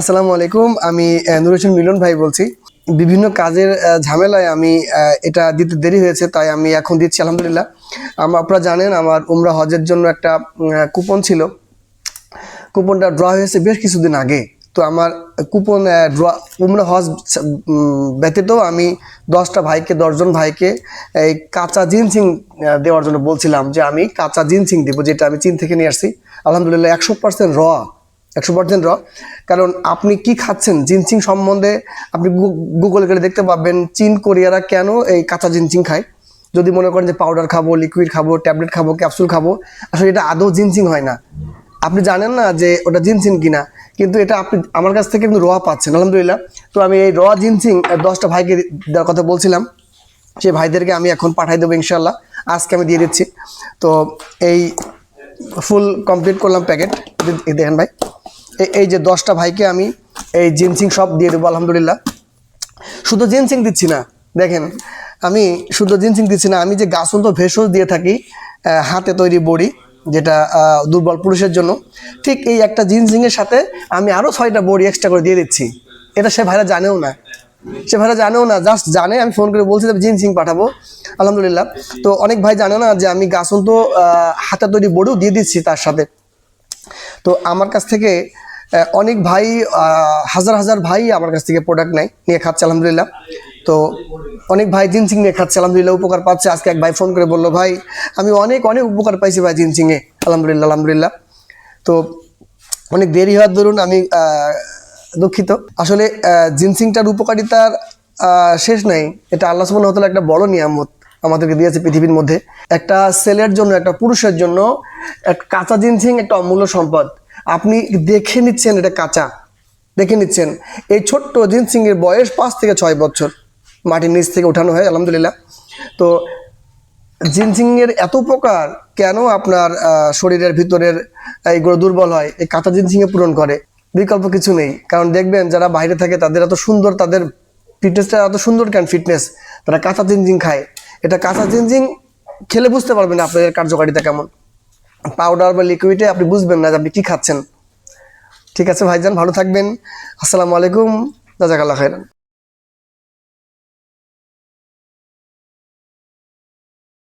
আসসালামু আলাইকুম, আমি নুর হোসেন মিলন ভাই বলছি। বিভিন্ন কাজের ঝামেলায় আমি এটা দিতে দেরি হয়েছে, তাই আমি এখন দিচ্ছি, আলহামদুলিল্লাহ। আপনারা জানেন, আমার উমরা হজের জন্য একটা কুপন ছিল। কুপনটা ড্র হয়েছে বেশ কিছুদিন আগে। তো আমার কুপন ড্র, উমরা হজ ব্যতীত আমি দশটা ভাইকে, দশজন ভাইকে, এই কাঁচা জিনসিং দেওয়ার জন্য বলছিলাম যে আমি কাঁচা জিনসিং দেবো, যেটা আমি চীন থেকে নিয়ে আসছি। আলহামদুলিল্লাহ, একশো পার্সেন্ট র একশো পার্সেন্ট র। কারণ আপনি কি খাচ্ছেন? জিনসিং সম্বন্ধে আপনি গুগলে গেলে দেখতে পাবেন চীন কোরিয়ারা কেন এই কাঁচা জিনসিং খায়। যদি মনে করেন যে পাউডার খাব লিকুইড খাব ট্যাবলেট খাব ক্যাপসুল খাব, আসলে এটা আদৌ জিনসিং হয় না। আপনি জানেন না যে ওটা জিনসিং কিনা, কিন্তু এটা আপনি, আমার কাছ থেকে কিন্তু র পাচ্ছেন, আলহামদুলিল্লাহ। তো আমি এই র জিনসিং দশটা ভাইকে দেওয়ার কথা বলছিলাম, সেই ভাইদেরকে আমি এখন পাঠাই দেবো ইনশাল্লাহ আজকে আমি দিয়ে দিচ্ছি। তো এই ফুল কমপ্লিট করলাম প্যাকেট দেখেন ভাই। এই যে দশটা ভাইকে আমি এই জিনসিং সব দিয়ে দেবো, আলহামদুলিল্লাহ। শুধু জিনসিং দিচ্ছি না, দেখেন, আমি শুধু জিনসিং দিচ্ছি না, আমি যে গাছন্ত ভেষজ দিয়ে থাকি হাতে তৈরি বড়ি, যেটা দুর্বল পুরুষের জন্য, ঠিক এই একটা জিনসিংয়ের সাথে আমি আরও ছয়টা বড়ি এক্সট্রা করে দিয়ে দিচ্ছি। এটা সে ভাইরা জানেও না। সে ভাইরা জানেও না জাস্ট জানে, আমি ফোন করে বলছি যে জিনসিং পাঠাবো। আলহামদুলিল্লাহ। তো অনেক ভাই জানে না যে আমি গাছন্ত তো হাতে তৈরি বড়িও দিয়ে দিচ্ছি তার সাথে। তো আমার কাছ থেকে অনেক ভাই হাজার হাজার ভাই আমার কাছ থেকে প্রোডাক্ট নেয়, নিয়ে খাচ্ছে, আলহামদুলিল্লাহ। তো অনেক ভাই জিনসিং নিয়ে খাচ্ছে, আলহামদুলিল্লাহ, উপকার পাচ্ছে। আজকে এক ভাই ফোন করে বলল, ভাই, আমি অনেক অনেক উপকার পাইছি ভাই জিনসিংয়ে আলহামদুলিল্লাহ আলহামদুলিল্লাহ। তো অনেক দেরি হওয়ার দরুন আমি দুঃখিত। আসলে জিনসিংটার উপকারিতার শেষ নাই। এটা আল্লাহ সুবহানাহু ওয়া তাআলা একটা বড় নিয়ামত আমাদেরকে দিয়েছে পৃথিবীর মধ্যে। একটা ছেলের জন্য, একটা পুরুষের জন্য এক কাঁচা জিনসিং একটা অমূল্য সম্পদ। আপনি দেখে নিচ্ছেন এটা কাঁচা। দেখে নিচ্ছেন। এই ছোট্ট জিনসিং এর বয়স পাঁচ থেকে ছয় বছর। মাটির নিচ থেকে ওঠানো হয়, আলহামদুলিল্লাহ। তো জিনসিং এর এত প্রকার কেন আপনার শরীরের ভিতরের এইগুলো দুর্বল হয়? এই কাঁচা জিনসিং এ পূরণ করে। বিকল্প কিছু নেই। কারণ দেখবেন, যারা বাইরে থাকে, তাদের এত সুন্দর, তাদের ফিটনেসটা এত সুন্দর কেন ফিটনেস তারা কাঁচা জিনজিং খায়। এটা কাঁচা জিনজিং খেলে বুঝতে পারবেন আপনার এর কার্যকারিতা কেমন। পাউডার বা লিকুইডে আপনি বুঝবেন না যে আপনি কী খাচ্ছেন। ঠিক আছে ভাইজান, ভালো থাকবেন। আসসালামু আলাইকুম। জাজাকাল্লাহ খাইরান।